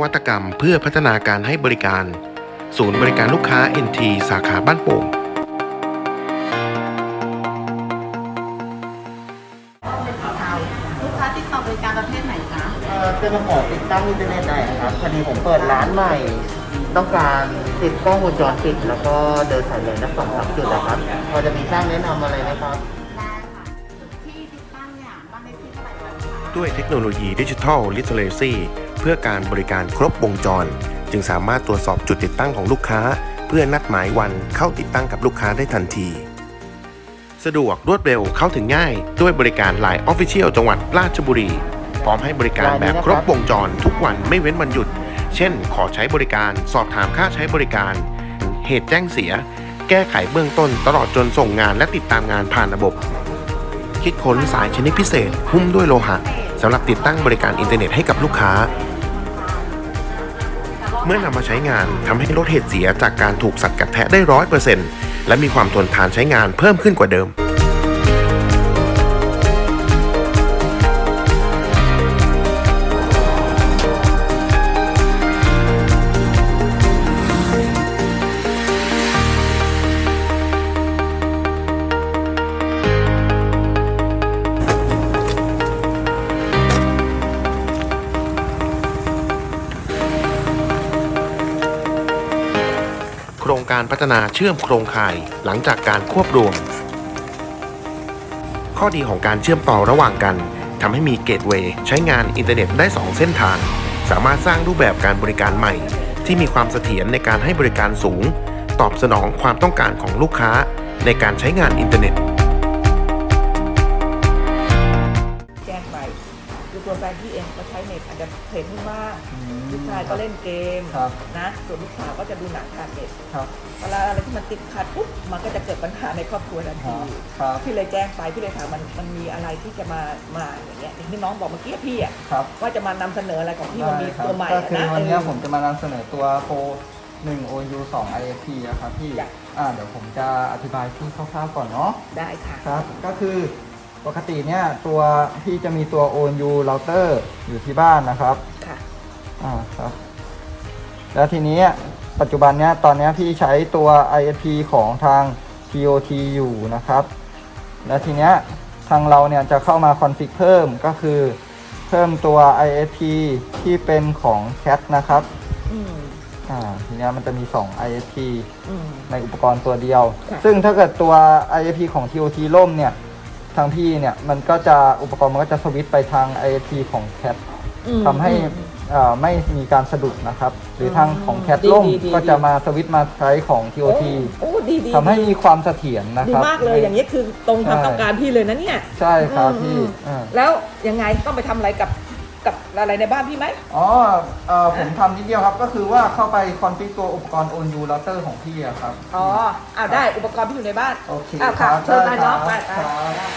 วัตกรรม เพื่อพัฒนาการให้บริการ ศูนย์บริการลูกค้า NT สาขาบ้านโป่งลูกค้าติดต่อบริการประเภทไหนคะเอ่อจะมาขอติดตั้งอินเทอร์เน็ตหน่อยครับพอดีผมเปิดร้านใหม่ ต้องการติดกล้องวงจรปิด แล้วก็เดินสายเลยนักสองสามจุดนะครับ พอจะมีช่างแนะนำอะไรไหมครับ ได้ค่ะที่ติดตั้งเนี่ยบ้านเลขที่เท่าไหร่คะ ด้วยเทคโนโลยีดิจิทัลลิเทเรซีเพื่อการบริการครบวงจร จึงสามารถตรวจสอบจุดติดตั้งของลูกค้า เพื่อนัดหมายวันเข้าติดตั้งกับลูกค้าได้ทันที สะดวกรวดเร็วเข้าถึงง่าย ด้วยบริการ Line Official จังหวัดราชบุรี พร้อมให้บริการแบบครบวงจร ทุกวันไม่เว้นวันหยุด เช่น ขอใช้บริการ สอบถามค่าใช้บริการ เหตุแจ้งเสีย แก้ไขเบื้องต้นตลอดจนส่งงานและติดตามงานผ่านระบบ คิดค้นสายชนิดพิเศษหุ้มด้วยโลหะสำหรับติดตั้งบริการอินเทอร์เน็ตให้กับลูกค้า เมื่อนำมาใช้งานทำให้ลดเหตุเสียจากการถูกสัตว์กัดแทะได้ร้อยเปอร์เซ็นต์และมีความทนทานใช้งานเพิ่มขึ้นกว่าเดิม การพัฒนาเชื่อมโครงข่ายหลังจากการควบรวม ข้อดีของการเชื่อมต่อระหว่างกันทำให้มีเกตเวย์ใช้งานอินเทอร์เน็ตได้ 2 เส้นทาง สามารถสร้างรูปแบบการบริการใหม่ ที่มีความเสถียรในการให้บริการสูง ตอบสนองความต้องการของลูกค้าในการใช้งานอินเทอร์เน็ต คือตัวแฟนพี่เองก็ใช้เน็ตอาจจะเห็นมากลูกชายก็เล่นเกมครับนะส่วนลูกสาวก็จะดูหนังผ่านเน็ตครับเวลาอะไรที่มันติดขัดปุ๊บมันก็จะเกิดปัญหาในครอบครัวทันทีครับพี่เลยแจ้งไปพี่เลยถามมันมันมีอะไรที่จะมามาอย่างเงี้ยอย่างที่น้องบอกเมื่อกี้พี่อะครับว่าจะมานำเสนออะไรของพี่มันมีได้ครับตัวใหม่ก็อะคือนะวันนี้เออผมจะมานำเสนอตัวโปร1 OU 2 IFP นะครับพี่จ้ะอ่าเดี๋ยวผมจะอธิบายพี่คร่าวๆก่อนเนาะได้ค่ะครับก็คือ ปกติเนี่ยตัวพี่จะมีตัว OU router อยู่ที่บ้านนะครับค่ะอ่าครับ แล้วทีนี้ปัจจุบันเนี้ยตอนเนี้ยพี่ใช้ตัว ISP ของทาง TOT อยู่นะครับ แล้วทีเนี้ยทางเราเนี่ยจะเข้ามาคอนฟิกเพิ่มก็คือเพิ่มตัว ISP ที่เป็นของ CAT นะครับอืมอ่าทีเนี้ยมันจะมี 2 ISP อืม ในอุปกรณ์ตัวเดียว ค่ะ ซึ่งถ้าเกิดตัว ISP ของ TOT ล่มเนี่ย ทางพี่เนี่ยมันก็จะอุปกรณ์มันก็จะสวิตช์ไปทาง ISP ของ CAT อืมทำให้อืม เอ่อไม่มีการสะดุดนะครับ หรือทางของ CAT ดีล่มดีดี ก็จะมาสวิตช์มาใช้ของ TOT โอ้ดีดีทำให้มีความเสถียรนะดีครับ มากเลยอย่างนี้คือตรงความต้องการพี่เลยนะเนี่ย ใช่ครับอืมพี่อืมอ่า แล้วยังไงต้องไปทำอะไรกับ กับอะไรในบ้านพี่ไหม อ๋อเอ่อผมทำนิดเดียวครับ ก็คือว่าเข้าไปคอนฟิกตัวอุปกรณ์ ONU router ของพี่อะครับ อ๋ออ้าวได้อุปกรณ์ที่อยู่ในบ้านโอเคอ้าวค่ะครับเชิญไปได้น้องครับไปไปครับได้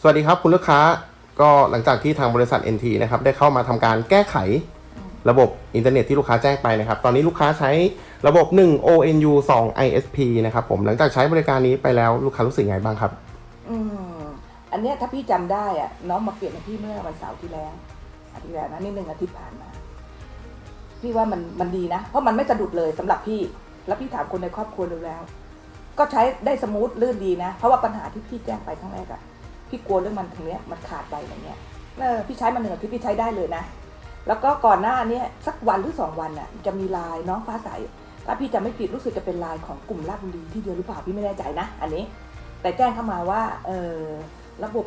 สวัสดีครับคุณลูกค้าก็หลังจากที่ทางบริษัท NT นะครับได้เข้ามาทำการแก้ไข ระบบอินเทอร์เน็ตที่ลูกค้าแจ้งไปนะครับ ตอนนี้ลูกค้าใช้ระบบ 1 ONU 2 ISP นะครับผม หลังจากใช้บริการนี้ไปแล้วลูกค้ารู้สึกไงบ้างครับ อืม อันเนี้ยถ้าพี่จำได้อะน้องมาเปลี่ยนพี่เมื่อวันเสาร์ที่แล้ว อาทิตย์แล้วนะนี่หนึ่งอาทิตย์ผ่านมา พี่ว่ามันมันดีนะ เพราะมันไม่สะดุดเลยสำหรับพี่ แล้วพี่ถามคนในครอบครัวดูแล้ว ก็ใช้ได้สมูทลื่นดีนะ เพราะว่าปัญหาที่พี่แจ้งไปครั้งแรกอะพี่กลัวเรื่องมันตรงเนี้ยมันขาดไปอย่างเงี้ยเออพี่ใช้มาหนึ่งอาทิตย์พี่ใช้ได้เลยนะ แล้วก็ก่อนหน้านี้สักวันหรือสองวันน่ะจะมีไลน์น้องฟ้าใสถ้าพี่จะไม่ผิดรู้สึกจะเป็นไลน์ของกลุ่มราชบุรีที่เดียวหรือเปล่าพี่ไม่แน่ใจนะ อันนี้ แต่แจ้งเข้ามาว่าเออระบบ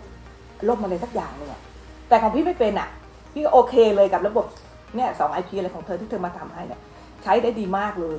ล่มอะไรสักอย่างเนี่ยแต่ของพี่ไม่เป็นอะ พี่โอเคเลยกับระบบเนี่ยสองไอพีอะไรของเธอที่เธอมาทำให้เนี่ยใช้ได้ดีมากเลย